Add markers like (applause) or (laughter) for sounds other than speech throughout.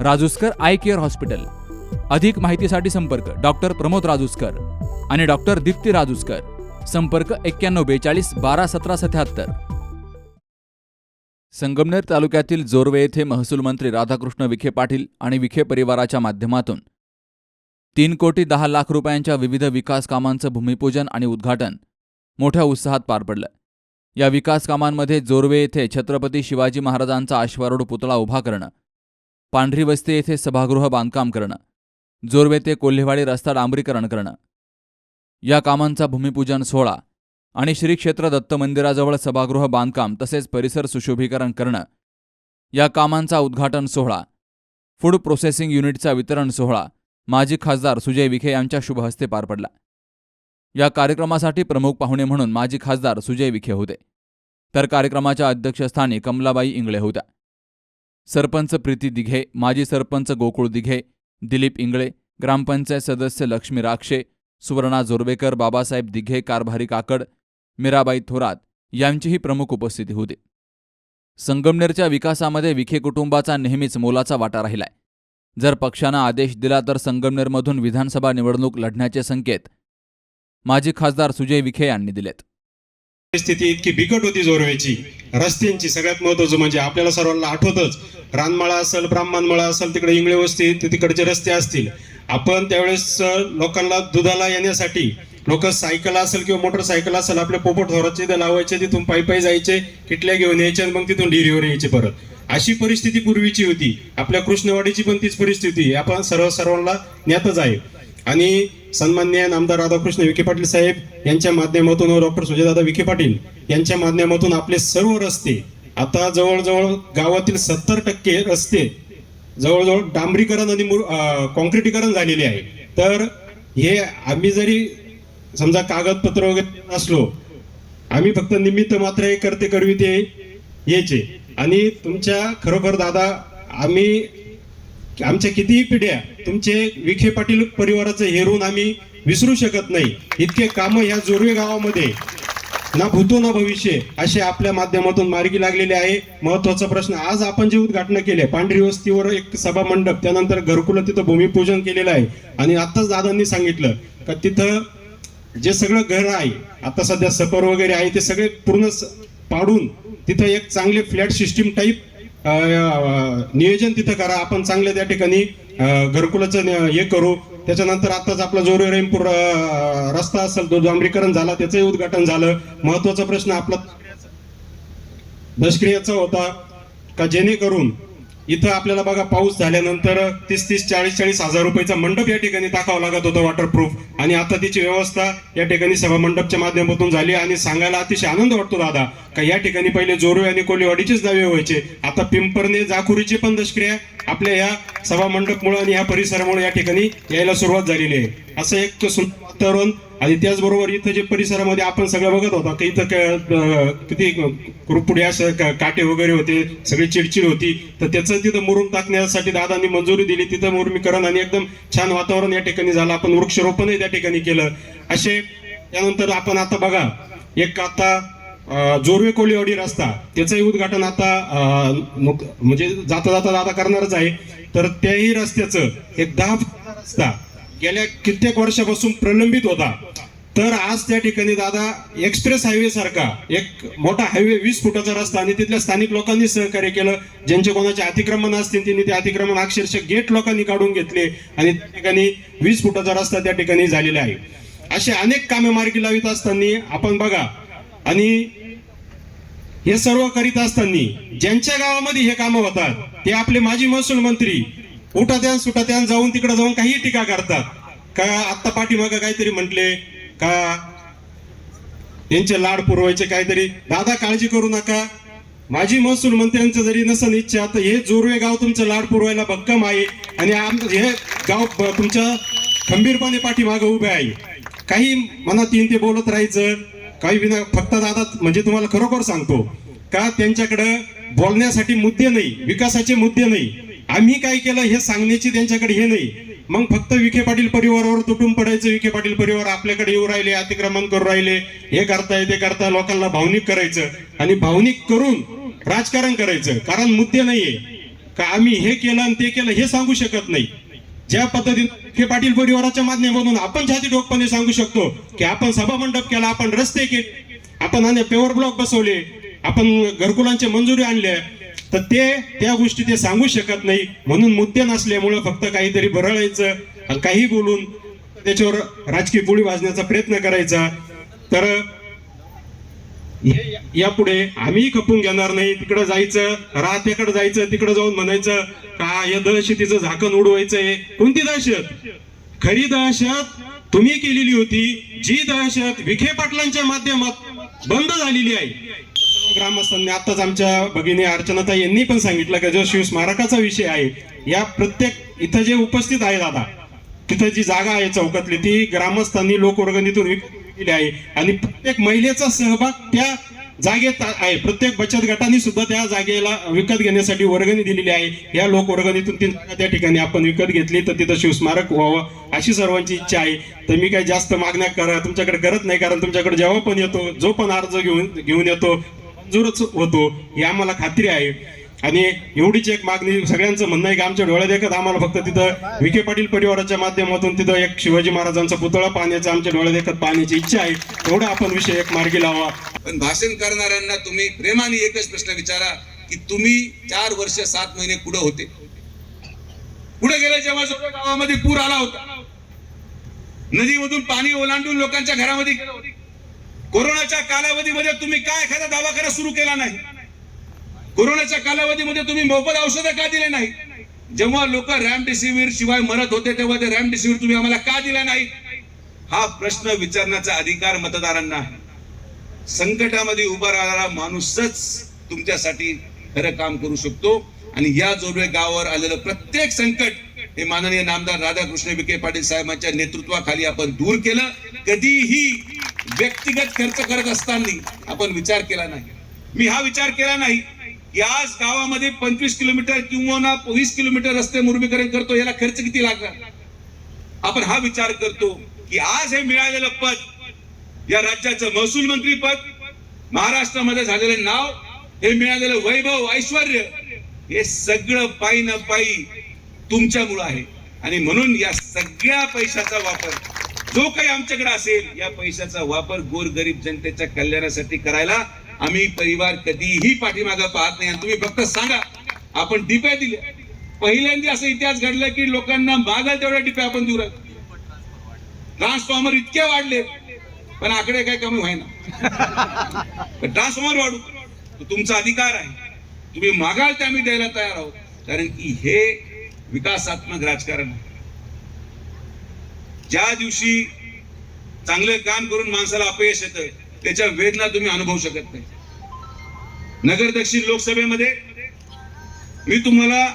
Rajuskar eye care hospital. अधिक माहितीसाठी संपर्क डॉक्टर प्रमोद राजूस्कर आणि डॉक्टर दीप्ती राजूस्कर. संपर्क एक्क्याण्णव बेचाळीस बारा सतरा सत्याहत्तर. संगमनेर तालुक्यातील जोरवे येथे महसूल मंत्री राधाकृष्ण विखे पाटील आणि विखे परिवाराच्या माध्यमातून तीन कोटी दहा लाख रुपयांच्या विविध विकास कामांचं भूमिपूजन आणि उद्घाटन मोठ्या उत्साहात पार पडलं. या विकास कामांमध्ये जोरवे येथे छत्रपती शिवाजी महाराजांचा अश्वारूढ पुतळा उभा करणं पांढरी वस्ती येथे सभागृह बांधकाम करणं. जोरवे ते कोल्हेवाडी रस्ता डांबरीकरण करणं. या कामांचा भूमिपूजन सोहळा आणि श्री क्षेत्र दत्त मंदिराजवळ सभागृह बांधकाम तसेच परिसर सुशोभीकरण करणं. या कामांचा उद्घाटन सोहळा फूड प्रोसेसिंग युनिटचा वितरण सोहळा माजी खासदार सुजय विखे यांच्या शुभहस्ते पार पडला. या कार्यक्रमासाठी प्रमुख पाहुणे म्हणून माजी खासदार सुजय विखे होते. तर कार्यक्रमाच्या अध्यक्षस्थानी कमलाबाई इंगळे होत्या. सरपंच प्रीती दिघे माजी सरपंच गोकुळ दिघे दिलीप इंगळे ग्रामपंचायत सदस्य लक्ष्मी राक्षे सुवर्णा जोरबेकर बाबासाहेब दिघे कारभारी काकड मीराबाई थोरात यांचीही प्रमुख उपस्थिती होती. संगमनेरच्या विकासामध्ये विखे कुटुंबाचा नेहमीच मोलाचा वाटा राहिलाय. जर पक्षानं आदेश दिला तर संगमनेरमधून विधानसभा निवडणूक लढण्याचे संकेत माजी खासदार सुजय विखे यांनी दिलेत. परिस्थिती इतकी बिकट होती जोरवेची. रस्त्यांची सगळ्यात महत्वाचं म्हणजे आपल्याला सर्वांना आठवतच. रानमाळा असेल ब्राह्मणमाळा असेल तिकडे इंगळे वस्ती तिकडचे रस्ते असतील. आपण त्यावेळेस लोकांना दुधाला येण्यासाठी लोक सायकल असेल किंवा मोटरसायकल असेल आपल्या पोपट थोराचे ते लावायचे तिथून पायी पायी जायचे किटल्या घेऊन यायचे आणि मग तिथून डिरीवर यायचे परत. अशी परिस्थिती पूर्वीची होती. आपल्या कृष्णवाडीची पण तीच परिस्थिती. आपण सर्व सर्वांना ज्ञातच आहे. आणि सन्मान्य नामदार राधाकृष्ण विखे पाटील साहेब यांच्या माध्यमातून व डॉक्टर सुजयदादा विखे पाटील यांच्या माध्यमातून आपले सर्व रस्ते आता जवळजवळ गावातील सत्तर टक्के रस्ते जवळजवळ डांबरीकरण आणि कॉन्क्रिटीकरण झालेले आहे. तर हे आम्ही जरी समजा कागदपत्र वगैरे नसलो आम्ही फक्त निमित्त मात्र हे करते करवी ते यायचे. आणि तुमच्या खरोखर दादा आम्ही आमच्या कितीही पिढ्या तुमचे विखे पाटील परिवाराचं हेरून आम्ही विसरू शकत नाही. इतके कामं या जोरवे गावामध्ये ना भूतो ना भविष्य असे आपल्या माध्यमातून मार्गी लागलेले आहे. महत्त्वाचा प्रश्न आज आपण जे उद्घाटन केले पांढरी वस्तीवर एक सभा मंडप त्यानंतर घरकुलं तिथं भूमिपूजन केलेलं आहे. आणि आताच दादांनी सांगितलं का तिथं जे सगळं घर आहे आता सध्या सपर वगैरे आहे ते सगळे पूर्ण स- पाडून तिथं एक चांगले फ्लॅट सिस्टीम टाईप नियोजन तिथं करा. आपण चांगले त्या ठिकाणी घरकुलाचं हे करू. त्याच्यानंतर आताच आपला जोरे रेमपूर रस्ता असेल तो डांबरीकरण झाला त्याचंही उद्घाटन झालं. महत्त्वाचा प्रश्न आपला दशक्रियाचा होता का जेणेकरून इथं आपल्याला बघा पाऊस झाल्यानंतर तीस तीस चाळीस चाळीस हजार रुपयाचा मंडप या ठिकाणी टाकावा लागत होता वॉटरप्रूफ आणि आता तिची व्यवस्था या ठिकाणी सभा मंडपच्या माध्यमातून झाली आणि सांगायला अतिशय आनंद वाटतो दादा. का या ठिकाणी पहिले जोरवे आणि कोलीवाडीचेच दावे व्हायचे. आता पिंपरने जाखुरीची पण दशक्रिया. आपल्या या सभा मंडपमुळे आणि या परिसरामुळे या ठिकाणी यायला सुरुवात झालेली आहे. असं एक सुंदर वातावरण आणि त्याचबरोबर इथं जे परिसरामध्ये आपण सगळं बघत होता की इथं क- किती कुरपुडे असं का- काटे वगैरे होते सगळी चिडचिड होती तर त्याचं तिथं मुरुम टाकण्यासाठी दादांनी मंजुरी दिली. तिथं मुरुमीकरण आणि एकदम छान वातावरण या ठिकाणी झालं. आपण वृक्षरोपणही त्या ठिकाणी केलं. असे त्यानंतर आपण आता बघा एक आता जोरवे कोळीवाडी रस्ता त्याचंही उद्घाटन आता म्हणजे जाता जाता दादा करणारच आहे. तर त्याही रस्त्याचं एक दहा रस्ता गेल्या कित्येक वर्षापासून प्रलंबित होता. तर आज त्या ठिकाणी दादा एक्सप्रेस हायवे सारखा एक मोठा हायवे वीस फुटाचा रस्ता आणि तिथल्या स्थानिक लोकांनी सहकार्य केलं. ज्यांचे कोणाचे अतिक्रमण असतील त्यांनी ते अतिक्रमण अक्षरशः गेट लोकांनी काढून घेतले आणि त्या ठिकाणी वीस फुटाचा रस्ता त्या ठिकाणी झालेला आहे. असे अनेक कामे मार्गी लावित असताना आपण बघा आणि हे सर्व करीत असताना ज्यांच्या गावामध्ये हे कामं होतात ते आपले माजी महसूल मंत्री उठात्यान सुटात्यान जाऊन तिकडे जाऊन काही टीका करतात. का आत्ता पाठीमागं काहीतरी म्हटले का त्यांचे लाड पुरवायचे काहीतरी? दादा काळजी करू नका. माजी महसूल मंत्र्यांचं जरी नसन इच्छा तर हे जोरवे गाव तुमचं लाड पुरवायला भक्कम आहे आणि आम हे गाव तुमच्या खंबीरपणे पाठीमागं उभे आहे. काही मनात येईन ते बोलत राहायचं. काही विना फक्त दादा म्हणजे तुम्हाला खरोखर सांगतो का त्यांच्याकडे बोलण्यासाठी मुद्दे नाही विकासाचे मुद्दे नाही. आम्ही काय केलं हे सांगण्याची त्यांच्याकडे हे नाही. मग फक्त विखे पाटील परिवारावर तुटून पडायचं विखे पाटील परिवार आपल्याकडे येऊ राहिले अतिक्रमण करू राहिले हे करताय ते करताय लोकांना भावनिक करायचं आणि भावनिक करून राजकारण करायचं. कारण मुद्दे नाहीये. का आम्ही हे केलं आणि ते केलं हे सांगू शकत नाही. ज्या पद्धतीने हे पाटील परिवाराच्या माध्यमातून आपण छाती ठोकपणे सांगू शकतो की आपण सभामंडप केला आपण रस्ते केले आपण आणि पेवर ब्लॉक बसवले आपण घरकुलांचे मंजुरी आणल्या तर ते त्या गोष्टी ते सांगू शकत नाही. म्हणून मुद्दे नसल्यामुळं फक्त काहीतरी बरळायचं आणि काही बोलून त्याच्यावर राजकीय पोळी वाजण्याचा प्रयत्न करायचा. तर यापुढे आम्ही खपून घेणार नाही. तिकडे जायचं राहत्याकडे जायचं तिकडे जाऊन म्हणायचं का या दहशतीचं झाकण उडवायचंय? कोणती दहशत? खरी दहशत तुम्ही केलेली होती जी दहशत विखे पाटलांच्या माध्यमात बंद झालेली आहे. ग्रामस्थांनी आताच आमच्या भगिनी अर्चनाताई यांनी पण सांगितलं की जो शिवस्मारकाचा विषय आहे या प्रत्येक इथं जे उपस्थित आहे दादा तिथं जी जागा आहे चौकातली ती ग्रामस्थांनी लोकवर्गणीतून केली आहे. आणि प्रत्येक महिलेचा सहभाग त्या जागेत आहे. प्रत्येक बचत गटाने सुद्धा त्या जागेला विकत घेण्यासाठी वर्गणी दिलेली आहे. या लोकवर्गणीतून ती जागा त्या ठिकाणी आपण विकत घेतली तर तिथं शिवस्मारक व्हावं अशी सर्वांची इच्छा आहे. तर मी काही जास्त मागण्या करा तुमच्याकडे करत नाही कारण तुमच्याकडे जेव्हा पण येतो जो पण अर्ज घेऊन घेऊन येतो मंजूरच होतो. ही आम्हाला खात्री आहे. आणि एवढीच एक मागणी सगळ्यांचं म्हणणं आहे की आमच्या डोळे देखत आम्हाला फक्त तिथं विखे पाटील परिवाराच्या माध्यमातून तिथं एक शिवाजी महाराजांचा पुतळा पाहण्याचा आमच्या डोळ्या देखत पाहण्याची इच्छा आहे. तेवढा आपण विषय एक मार्गी लावा. पण भाषण करणाऱ्यांना तुम्ही प्रेमाने एकच प्रश्न विचारा की तुम्ही चार वर्ष सात महिने कुठं होते? कुठे गेले जेव्हा गावामध्ये पूर आला होता? नदीमधून पाणी ओलांडून लोकांच्या घरामध्ये गेलं कोरोनाच्या कालावधीमध्ये तुम्ही काय एखादा दवाखाना सुरू केला नाही. कोरोनाच्या कालावधीमध्ये तुम्ही मोफत औषधं का दिले नाही जेव्हा लोक रॅमडेसिवीर शिवाय मरत होते तेव्हा ते रॅमडेसिवीर तुम्ही आम्हाला का दिला नाही हा प्रश्न विचारण्याचा अधिकार मतदारांना आहे. संकटामध्ये उभा राहणारा माणूसच तुमच्यासाठी खरं काम करू शकतो. आणि या जोडवे गावावर आलेलं प्रत्येक संकट हे माननीय नामदार राधाकृष्ण विखे पाटील साहेबांच्या नेतृत्वाखाली आपण दूर केलं. कधीही व्यक्तिगत खर्च करत असताना आपण विचार केला नाही. मी हा विचार केला नाही. याच गावामध्ये पंचवीस किलोमीटर किंवा ना वीस किलोमीटर रस्ते मुरबीकरण करतो याला खर्च किती लागणार? आपण हा विचार करतो की आज हे मिळालेलं पद या राज्याचं महसूल मंत्री पद महाराष्ट्रामध्ये झालेलं नाव हे मिळालेलं वैभव ऐश्वर हे सगळं पायी न पायी तुमच्यामुळं आहे. आणि म्हणून या सगळ्या पैशाचा वापर जो काही आमच्याकडे असेल या पैशाचा वापर गोरगरीब जनतेच्या कल्याणासाठी करायला आम्ही परिवार कधीही पाठीमागं पाहत नाही. आणि तुम्ही फक्त सांगा आपण डिप्या दिल्या पहिल्यांदा असं इतिहास घडला की लोकांना मागाल तेवढ्या डिप्या आपण देऊ ट्रान्सफॉर्मर इतके वाढले पण आकडे काय कमी व्हायना. (laughs) ट्रान्सफॉर्मर वाढू. तुमचा अधिकार आहे. तुम्ही मागाल ते आम्ही द्यायला तयार आहोत. कारण की हे विकासात्मक राजकारण आहे. ज्या दिवशी चांगलं काम करून माणसाला अपयश येतं त्याच्या वेदना तुम्ही अनुभवू शकत नाही. नगर दक्षिण लोकसभेमध्ये मी तुम्हाला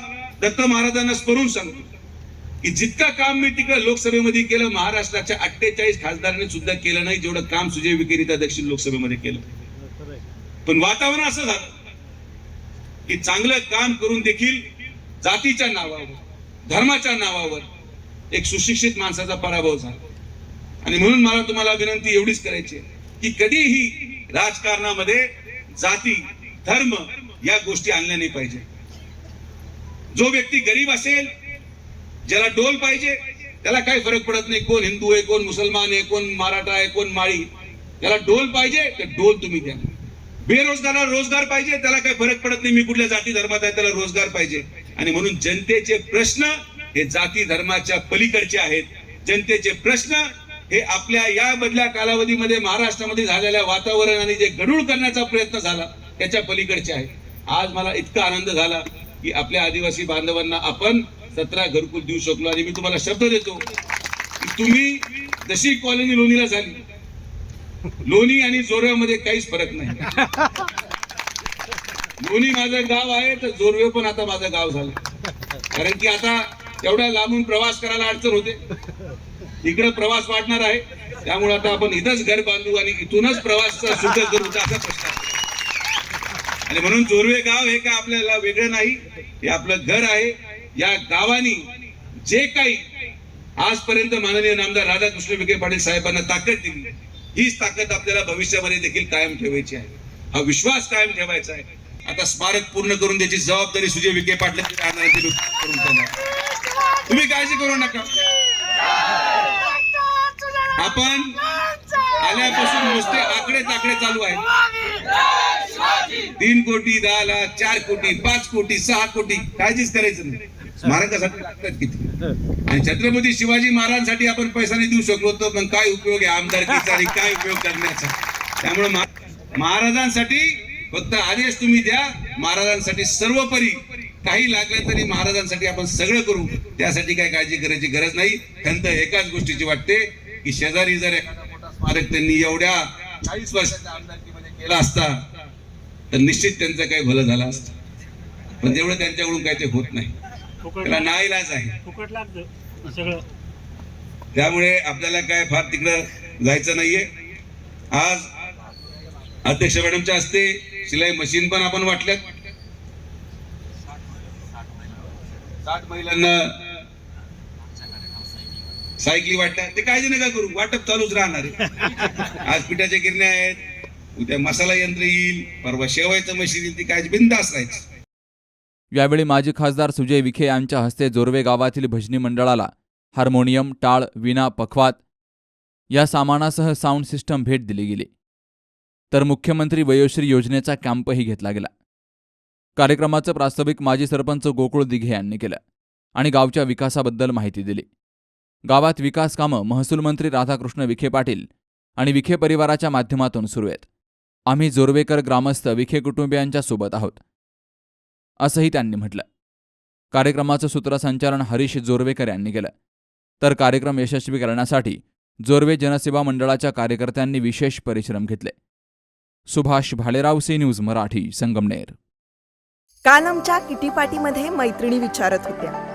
दत्त महाराजांना स्मरून सांगतो की जितकं काम मी तिकडे लोकसभेमध्ये केलं महाराष्ट्राच्या अठ्ठेचाळीस खासदारांनी सुद्धा केलं नाही जेवढं काम सुजय विखेरीता दक्षिण लोकसभेमध्ये केलं. पण वातावरण असं झालं की चांगलं काम करून देखील जातीच्या नावावर धर्माच्या नावावर एक सुशिक्षित माणसाचा पराभव झाला. आणि म्हणून मला तुम्हाला विनंती एवढीच करायची आहे. की कधीही राजकारणामध्ये जाती धर्म या गोष्टी आणल्या नाही पाहिजे. जो व्यक्ती गरीब असेल ज्याला डोल पाहिजे त्याला काही फरक पडत नाही कोण हिंदू आहे कोण मुसलमान आहे कोण मराठा आहे कोण माळी. त्याला डोल पाहिजे तर डोल तुम्ही द्या. बेरोजगाराला रोजगार पाहिजे त्याला काही फरक पडत नाही मी कुठल्या जाती धर्मात आहे त्याला रोजगार पाहिजे. आणि म्हणून जनतेचे प्रश्न हे जाती धर्माच्या पलीकडचे आहेत. जनतेचे प्रश्न हे आपल्या या मधल्या कालावधीमध्ये महाराष्ट्रामध्ये झालेल्या वातावरण आणि जे गडूळ करण्याचा प्रयत्न झाला त्याच्या पलीकडचे आहे. आज मला इतका आनंद झाला की आपल्या आदिवासी बांधवांना आपण सतरा घरकुल देऊ शकलो आणि मी तुम्हाला शब्द देतो की तुम्ही जशी कॉलनी लोणीला झाली लोणी आणि जोरव्यामध्ये काहीच फरक नाही. लोणी माझं गाव आहे तर जोरवे पण आता माझं गाव झालं. कारण की आता एवढ्या लांबून प्रवास करायला अडचण होते. इकडे प्रवास वाढणार आहे. त्यामुळे आता आपण इथंच घर बांधू आणि इथूनच प्रवास सुद्धा करू असा प्रश्न आणि म्हणून चोरवे गाव हे काय आपल्याला वेगळं नाही हे आपलं घर आहे. या गावानी जे काही आजपर्यंत माननीय नामदार राधाकृष्ण विखे पाटील साहेबांना ताकद दिली हीच ताकद आपल्याला भविष्यामध्ये देखील कायम ठेवायची आहे. हा विश्वास कायम ठेवायचा आहे. आता स्मारक पूर्ण करून त्याची जबाबदारी सुजय विखे पाटलांची राहणार तुम्ही काळजी करू नका. आपण आल्यापासून नुसते आकडे ताकडे चालू आहेत तीन कोटी दहा लाख चार कोटी पाच कोटी सहा कोटी काळजीच करायचं नाही. लागतात किती? आणि छत्रपती शिवाजी महाराजांसाठी आपण पैसा नाही देऊ शकलो तर मग काय उपयोग आहे आमदारकीचा आणि काय उपयोग करण्याचा? त्यामुळे महाराजांसाठी फक्त आदेश तुम्ही द्या. महाराजांसाठी सर्वपरी काही लागलं तरी महाराजांसाठी आपण सगळं करू. त्यासाठी काय काळजी करायची गरज नाही. खंत एकाच गोष्टीची वाटते. की शेजारी जर एखादा मोठा स्मारक त्यांनी एवढ्या चाळीस वर्षाच्या आमदारकीमध्ये केला असता तर निश्चित त्यांचं काही भलं झालं असतं. पण तेवढं त्यांच्याकडून काही ते होत नाही. त्याला नाईलाज आहे. त्यामुळे आपल्याला काय फार तिकडं जायचं नाहीये. आज अध्यक्ष मॅडमच्या हस्ते शिलाई मशीन पण आपण वाटल्यात. साठ महिलांना सायकली वाटल्या ते काळजी नका करू वाटप चालूच राहणार आहे. (laughs) आज पिठाच्या गिरण्या आहेत उद्या मसाला यंत्र येईल परवा शेवायचं मशीन येईल ती काळजी बिंदास राहायची. यावेळी माजी खासदार सुजय विखे यांच्या हस्ते जोरवे गावातील भजनी मंडळाला हार्मोनियम टाळ विना पखवात या सामानासह साऊंड सिस्टम भेट दिली गेली. तर मुख्यमंत्री वयोश्री योजनेचा कॅम्पही घेतला गेला. कार्यक्रमाचं प्रास्ताविक माजी सरपंच गोकुळ दिघे यांनी केलं आणि गावच्या विकासाबद्दल माहिती दिली. गावात विकास कामं महसूल मंत्री राधाकृष्ण विखे पाटील आणि विखे परिवाराच्या माध्यमातून सुरू आहेत. आम्ही जोरवेकर ग्रामस्थ विखे कुटुंबियांच्या सोबत आहोत. असंही त्यांनी म्हटलं. कार्यक्रमाचं सूत्रसंचालन हरीश जोरवेकर यांनी केलं. तर कार्यक्रम यशस्वी करण्यासाठी जोरवे जनसेवा मंडळाच्या कार्यकर्त्यांनी विशेष परिश्रम घेतले. Subhash Bhalerao C news Marathi Sangamner. काल आमच्या किटी मैत्रिणी विचारत होत्या.